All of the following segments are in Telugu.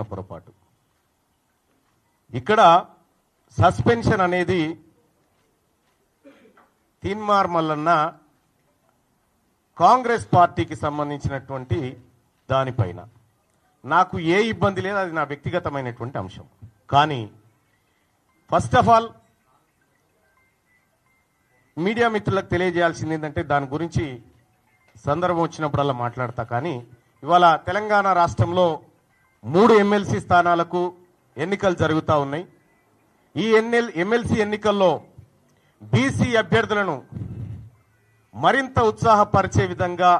చేసిన పొరపాటు. ఇక్కడ సస్పెన్షన్ అనేది తీన్మార్ మల్లన్న కాంగ్రెస్ పార్టీకి సంబంధించినటువంటి దానిపైన. నాకు ఏ ఇబ్బంది లేదు అది నా వ్యక్తిగతమైనటువంటి అంశం. కానీ ఫస్ట్ ఆఫ్ ఆల్ మీడియా మిత్రులకు తెలియజేయాల్సింది ఏంటంటే దాని గురించి సందర్భం వచ్చినప్పుడల్లా మాట్లాడతా. కానీ ఇవాళ తెలంగాణ రాష్ట్రంలో మూడు ఎమ్మెల్సీ స్థానాలకు ఎన్నికలు జరుగుతూ ఉన్నాయి. ఈ ఎన్ఎల్ ఎమ్మెల్సీ ఎన్నికల్లో బీసీ అభ్యర్థులను మరింత ఉత్సాహపరిచే విధంగా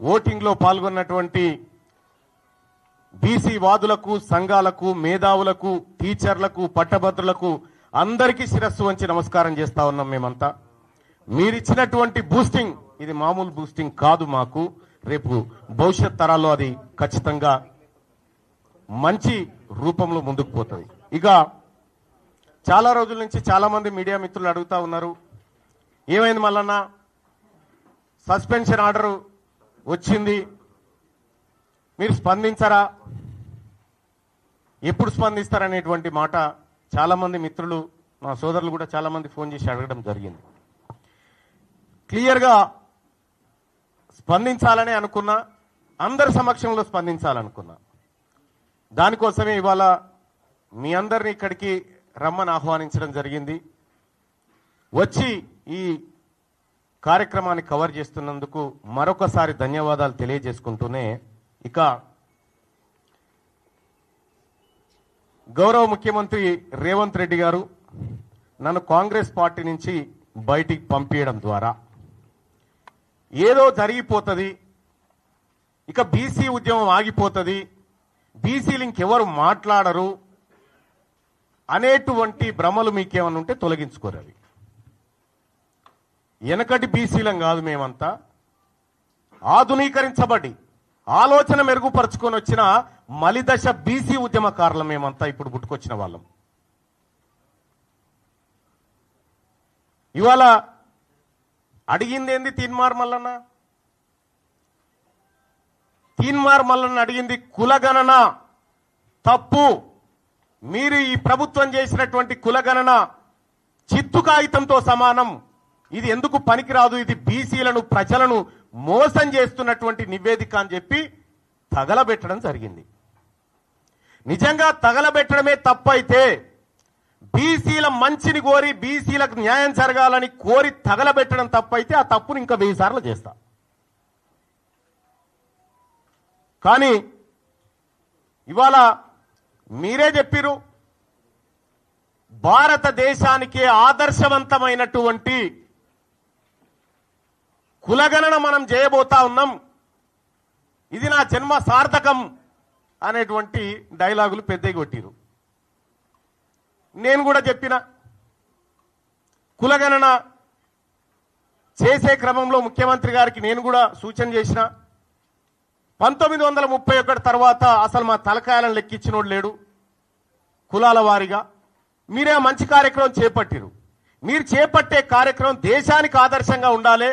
ఓటింగ్లో పాల్గొన్నటువంటి బీసీ వాదులకు సంఘాలకు మేధావులకు టీచర్లకు పట్టభద్రులకు అందరికీ శిరస్సు వంచి నమస్కారం చేస్తా ఉన్నాం మేమంతా. మీరిచ్చినటువంటి బూస్టింగ్ ఇది మామూలు బూస్టింగ్ కాదు మాకు. రేపు భవిష్యత్ తరాల్లో అది ఖచ్చితంగా మంచి రూపంలో ముందుకు పోతుంది ఇక చాలా రోజుల నుంచి చాలామంది మీడియా మిత్రులు అడుగుతా ఉన్నారు ఏమైంది మల్లన్న? సస్పెన్షన్ ఆర్డర్ వచ్చింది. మీరు స్పందించరా? ఎప్పుడు స్పందిస్తారనేటువంటి మాట చాలామంది మిత్రులు నా సోదరులు కూడా చాలామంది ఫోన్ చేసి అడగడం జరిగింది. క్లియర్గా స్పందించాలని అనుకున్నా అందరి సమక్షంలో స్పందించాలనుకున్నా దానికోసమే ఇవాళ మీ అందరిని ఇక్కడికి రమ్మని ఆహ్వానించడం జరిగింది. వచ్చి ఈ కార్యక్రమాన్ని కవర్ చేస్తున్నందుకు మరొకసారి ధన్యవాదాలు తెలియజేసుకుంటూనే ఇక గౌరవ ముఖ్యమంత్రి రేవంత్ రెడ్డి గారు నన్ను కాంగ్రెస్ పార్టీ నుంచి బయటికి పంపించడం ద్వారా. ఏదో జరిగిపోతుంది ఇక బీసీ ఉద్యమం ఆగిపోతుంది బీసీలు ఇంకెవరు మాట్లాడరు అనేటువంటి భ్రమలు మీకేమైనా ఉంటే తొలగించుకోరు అవి. వెనకటి బీసీలం కాదు మేమంతా. ఆధునీకరించబడి ఆలోచన మెరుగుపరుచుకొని వచ్చిన మలిదశ బీసీ ఉద్యమకారులం మేమంతా ఇప్పుడు పుట్టుకొచ్చిన వాళ్ళం. ఇవాళ అడిగిందేంది తీన్మార్ మల్లన్న? తీన్మార్ మల్లన్న అడిగింది కులగణన తప్పు. మీరు ఈ ప్రభుత్వం చేసినటువంటి కులగణన చిత్తు కాగితంతో సమానం. ఇది ఎందుకు పనికిరాదు? ఇది బీసీలను ప్రజలను మోసం చేస్తున్నటువంటి నివేదిక అని చెప్పి తగలబెట్టడం జరిగింది. నిజంగా తగలబెట్టడమే తప్పైతే బీసీల మంచిని కోరి బీసీలకు న్యాయం జరగాలని కోరి తగలబెట్టడం తప్పైతే ఆ తప్పును ఇంకా వెయ్యి సార్లు చేస్తా. కానీ ఇవాళ మీరే చెప్పిరు భారతదేశానికి ఆదర్శవంతమైనటువంటి కులగణన మనం చేయబోతా ఉన్నాం. ఇది నా జన్మ సార్థకం అనేటువంటి డైలాగులు పెద్దవి కొట్టిరు నేను కూడా చెప్పిన కులగణన చేసే క్రమంలో ముఖ్యమంత్రి గారికి నేను కూడా సూచన చేసిన పంతొమ్మిది వందల ముప్పై ఒకటి తర్వాత అసలు మా తలకాయలను లెక్కించినోడు లేడు. కులాల వారిగా. మీరే మంచి కార్యక్రమం చేపట్టిరు. మీరు చేపట్టే కార్యక్రమం దేశానికి ఆదర్శంగా ఉండాలి.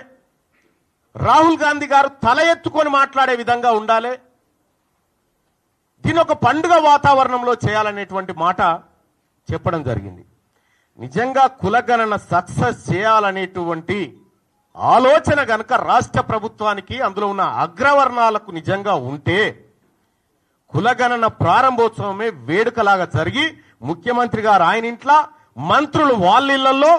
రాహుల్ గాంధీ గారు తల ఎత్తుకొని మాట్లాడే విధంగా ఉండాలి. దీని ఒక పండుగ వాతావరణంలో చేయాలనేటువంటి మాట చెప్పడం జరిగింది. నిజంగా కులగణన సక్సెస్ చేయాలనేటువంటి ఆలోచన గనక రాష్ట్ర ప్రభుత్వానికి అందులో ఉన్న అగ్రవర్ణాలకు నిజంగా ఉంటే కులగణన ప్రారంభోత్సవమే వేడుకలాగా జరిగి ముఖ్యమంత్రి గారు ఆయన ఇంట్లో మంత్రులు వాళ్ళిళ్ళలో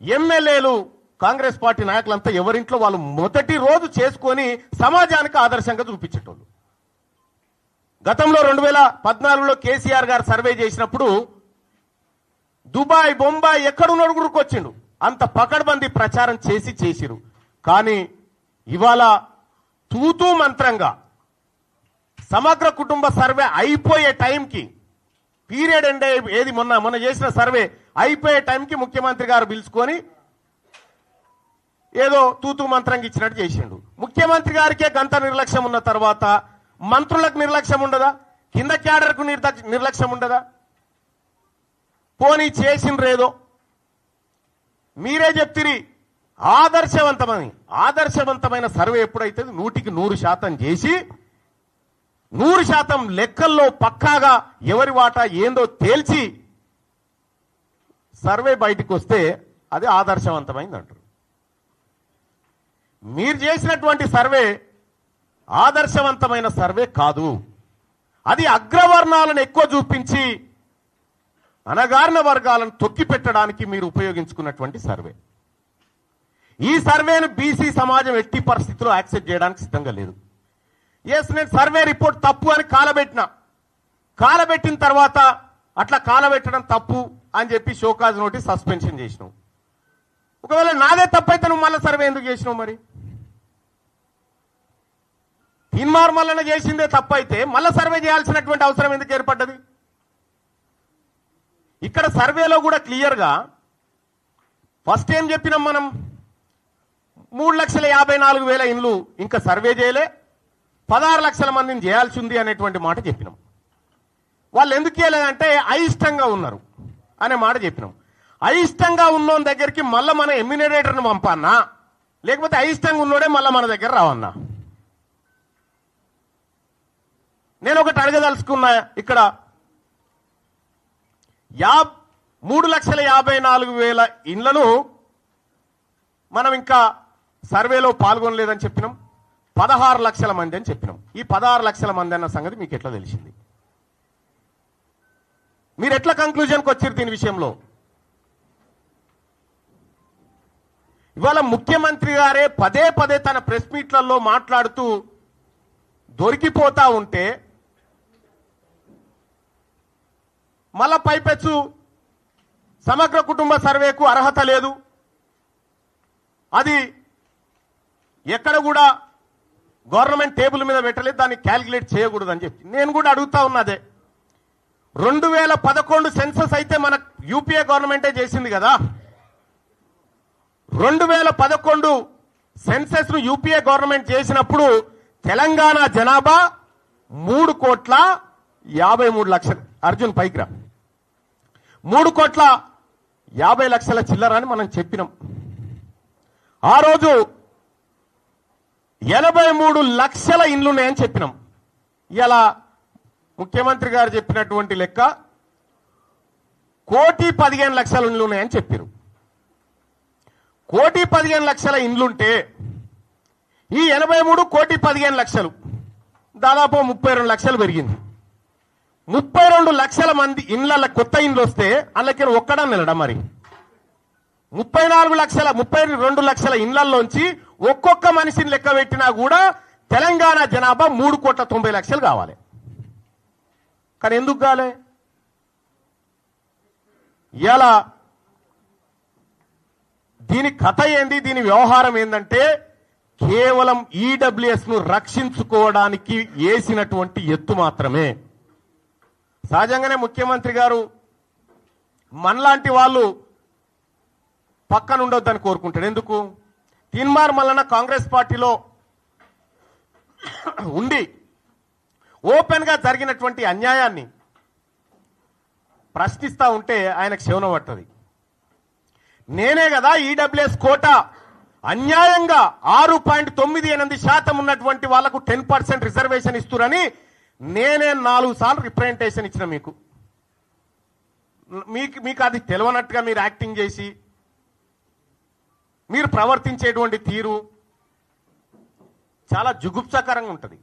ఎమ్మెల్యేలు కాంగ్రెస్ పార్టీ నాయకులంతా ఎవరింట్లో వాళ్ళు మొదటి రోజు చేసుకొని సమాజానికి ఆదర్శంగా చూపించేటోళ్ళు. గతంలో రెండు వేల పద్నాలుగులో కేసీఆర్ గారు సర్వే చేసినప్పుడు దుబాయ్ బొంబాయి ఎక్కడున్నాడు గురుకొచ్చిండు. అంత పకడ్బందీ ప్రచారం చేసి చేసిరు. కానీ ఇవాళ తూతూ మంత్రంగా సమగ్ర కుటుంబ సర్వే అయిపోయే టైంకి పీరియడ్ అంటే ఏది మొన్న మొన్న చేసిన సర్వే అయిపోయే టైంకి ముఖ్యమంత్రి గారు పిలుచుకొని ఏదో తూతూ మంత్రంగా ఇచ్చినట్టు చేసిండు. ముఖ్యమంత్రి గారికే గంత నిర్లక్ష్యం ఉన్న తర్వాత మంత్రులకు నిర్లక్ష్యం ఉండదా? కింద క్యాడర్కు నిర్లక్ష్యం ఉండదా? పోనీ చేసిండ్రేదో? మీరే చెప్తిరి. ఆదర్శవంతమని. ఆదర్శవంతమైన సర్వే ఎప్పుడైతే నూటికి నూరు శాతం చేసి నూరు శాతం లెక్కల్లో పక్కాగా ఎవరి వాటా ఏందో తేల్చి సర్వే బయటికి వస్తే అది ఆదర్శవంతమైంది అంటారు మీరు చేసినటువంటి సర్వే ఆదర్శవంతమైన సర్వే కాదు. అది అగ్రవర్ణాలను ఎక్కువ చూపించి అనగారిన వర్గాలను తొక్కి పెట్టడానికి మీరు ఉపయోగించుకున్నటువంటి సర్వే. ఈ సర్వేను బీసీ సమాజం ఎట్టి పరిస్థితుల్లో యాక్సెప్ట్ చేయడానికి సిద్ధంగా లేదు. ఎస్ నేను సర్వే రిపోర్ట్ తప్పు అని కాలబెట్టిన. కాలబెట్టిన తర్వాత అట్లా కాలబెట్టడం తప్పు అని చెప్పి షోకాజ్ నోటీస్ సస్పెన్షన్ చేసినావు. ఒకవేళ నాదే తప్పైతే నువ్వు మళ్ళీ సర్వే ఎందుకు చేసినావు మరి? తీన్మార్మల్లన చేసిందే తప్పైతే మళ్ళీ సర్వే చేయాల్సినటువంటి అవసరం ఎందుకు ఏర్పడ్డది? ఇక్కడ సర్వేలో కూడా క్లియర్గా ఫస్ట్ ఏం చెప్పినాం మనం? మూడు లక్షల యాభై నాలుగు వేల ఇండ్లు ఇంకా సర్వే చేయలే. పదహారు లక్షల మందిని చేయాల్సి ఉంది అనేటువంటి మాట చెప్పినాం. వాళ్ళు ఎందుకు చేయలేదంటే అయిష్టంగా ఉన్నారు అనే మాట చెప్పినాం. అయిష్టంగా ఉన్నోని దగ్గరికి మళ్ళీ మన ఎమ్యూనరేటర్ని పంపన్నా? లేకపోతే అయిష్టంగా ఉన్నోడే మళ్ళీ మన దగ్గర రావన్నా? నేను ఒకటి అడగదలుచుకున్నా ఇక్కడ యా మూడు లక్షల యాభై నాలుగు వేల ఇండ్లను మనం ఇంకా సర్వేలో పాల్గొనలేదని చెప్పినాం. పదహారు లక్షల మంది అని చెప్పినాం. ఈ పదహారు లక్షల మంది అన్న సంగతి మీకు ఎట్లా తెలిసింది? మీరు ఎట్లా కంక్లూజన్కి వచ్చారు దీని విషయంలో? ఇవాళ ముఖ్యమంత్రి గారే పదే పదే తన ప్రెస్ మీట్లలో మాట్లాడుతూ దొరికిపోతా ఉంటే మళ్ళా పైపెచ్చు. సమగ్ర కుటుంబ సర్వేకు అర్హత లేదు. అది ఎక్కడ కూడా గవర్నమెంట్ టేబుల్ మీద పెట్టలేదు దాన్ని క్యాలిక్యులేట్ చేయకూడదు అని చెప్పి. నేను కూడా అడుగుతా ఉన్నదే రెండు వేల పదకొండు సెన్సస్ అయితే మన యూపీఏ గవర్నమెంటే చేసింది కదా. రెండు వేల పదకొండు సెన్సెస్ను యూపీఏ గవర్నమెంట్ చేసినప్పుడు తెలంగాణ జనాభా మూడు కోట్ల యాభై మూడు లక్షలు. అర్జున్ పైకిరా మూడు కోట్ల యాభై లక్షల చిల్లర అని మనం చెప్పినాం. ఆ రోజు ఎనభై మూడు లక్షల ఇండ్లున్నాయని చెప్పినాం. ఇలా ముఖ్యమంత్రి గారు చెప్పినటువంటి లెక్క కోటి పదిహేను లక్షల ఇండ్లు ఉన్నాయని చెప్పారు. కోటి పదిహేను లక్షల ఇండ్లుంటే ఈ ఎనభై మూడు కోటి పదిహేను లక్షలు దాదాపు ముప్పై రెండు లక్షలు పెరిగింది. ముప్పై రెండు లక్షల మంది ఇండ్ల కొత్త ఇండ్లు వస్తే అందులోకి ఒక్కడం వెళ్ళడం మరి. ముప్పై నాలుగు లక్షల ముప్పై రెండు లక్షల ఇండ్లలోంచి ఒక్కొక్క మనిషిని లెక్క పెట్టినా కూడా తెలంగాణ జనాభా మూడు కోట్ల తొంభై లక్షలు కావాలి. కానీ ఎందుకు కాలే? ఇలా దీని కథ ఏంది దీని వ్యవహారం ఏంటంటే కేవలం ఈడబ్ల్యూఎస్ను రక్షించుకోవడానికి వేసినటువంటి ఎత్తు మాత్రమే. సహజంగానే ముఖ్యమంత్రి గారు మనలాంటి వాళ్ళు పక్కన ఉండొద్దని కోరుకుంటాడు ఎందుకు? తీన్మార్ మల్లన కాంగ్రెస్ పార్టీలో ఉండి ఓపెన్గా జరిగినటువంటి అన్యాయాన్ని ప్రశ్నిస్తూ ఉంటే ఆయనకు శవనం పట్టది. నేనే కదా ఈడబ్ల్యూఎస్ కోట. అన్యాయంగా ఆరు పాయింట్ తొమ్మిది ఎనిమిది శాతం ఉన్నటువంటి వాళ్ళకు టెన్ పర్సెంట్ రిజర్వేషన్ ఇస్తురని నేనే నాలుగు సార్లు రిప్రజెంటేషన్ ఇచ్చిన మీకు. మీకు మీకు అది తెలియనట్టుగా మీరు యాక్టింగ్ చేసి మీరు ప్రవర్తించేటువంటి తీరు చాలా జుగుప్సాకరంగా ఉంటుంది.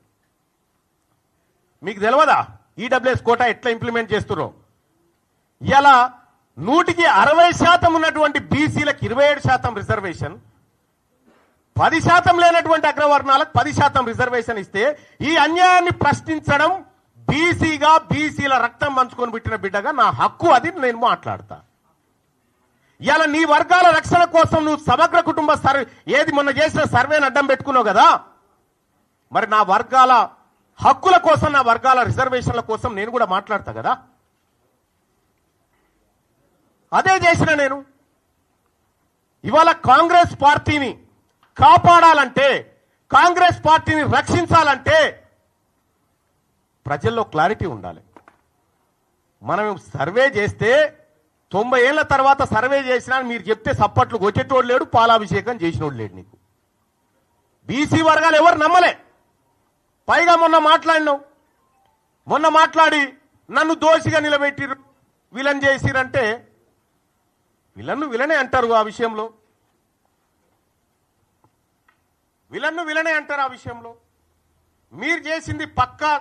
మీకు తెలియదా ఈడబ్ల్యూఎస్ కోటా ఎట్లా ఇంప్లిమెంట్ చేస్తున్నాం ఇలా నూటికి అరవై శాతం ఉన్నటువంటి బీసీలకు ఇరవై ఏడు శాతం రిజర్వేషన్ పది శాతం లేనటువంటి అగ్రవర్ణాలకు పది శాతం రిజర్వేషన్ ఇస్తే ఈ అన్యాయాన్ని ప్రశ్నించడం బీసీగా బీసీల రక్తం పంచుకొని పెట్టిన బిడ్డగా నా హక్కు అది నేను మాట్లాడతా. ఇలా నీ వర్గాల రక్షణ కోసం నువ్వు సమగ్ర కుటుంబ సర్వే ఏది మొన్న చేసిన సర్వేని అడ్డం పెట్టుకున్నావు కదా? మరి నా వర్గాల హక్కుల కోసం నా వర్గాల రిజర్వేషన్ల కోసం నేను కూడా మాట్లాడతా కదా? అదే చేసిన నేను. ఇవాళ కాంగ్రెస్ పార్టీని కాపాడాలంటే కాంగ్రెస్ పార్టీని రక్షించాలంటే ప్రజల్లో క్లారిటీ ఉండాలి. మనం సర్వే చేస్తే తొంభై ఏళ్ళ తర్వాత సర్వే చేసినా మీరు చెప్తే సప్పట్లు కొట్టేటోడు లేడు పాలాభిషేకం చేసినోడు లేడు నీకు. బీసీ వర్గాలు ఎవరు నమ్మలే. పైగా మొన్న మాట్లాడినావు. మొన్న మాట్లాడి నన్ను దోషిగా నిలబెట్టిరు విలన్ చేసిరంటే విలన్ను విలనే అంటారు ఆ విషయంలో. విలన్ను విలనే అంటారు ఆ విషయంలో. మీరు చేసింది పక్కా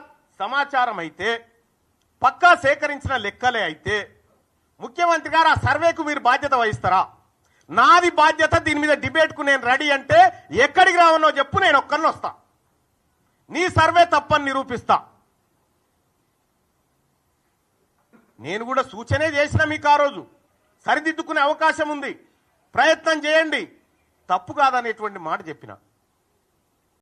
సమాచారం అయితే పక్కా సేకరించిన లెక్కలే అయితే ముఖ్యమంత్రి గారు ఆ సర్వేకు మీరు బాధ్యత వహిస్తారా? నాది బాధ్యత దీని మీద డిబేట్కు నేను రెడీ అంటే ఎక్కడికి రావనో చెప్పు నేను ఒక్కరిని వస్తా. నీ సర్వే తప్పని నిరూపిస్తా. నేను కూడా సూచనే చేసిన మీకు ఆ రోజు. సరిదిద్దుకునే అవకాశం ఉంది. ప్రయత్నం చేయండి. తప్పు కాదనేటువంటి మాట చెప్పిన.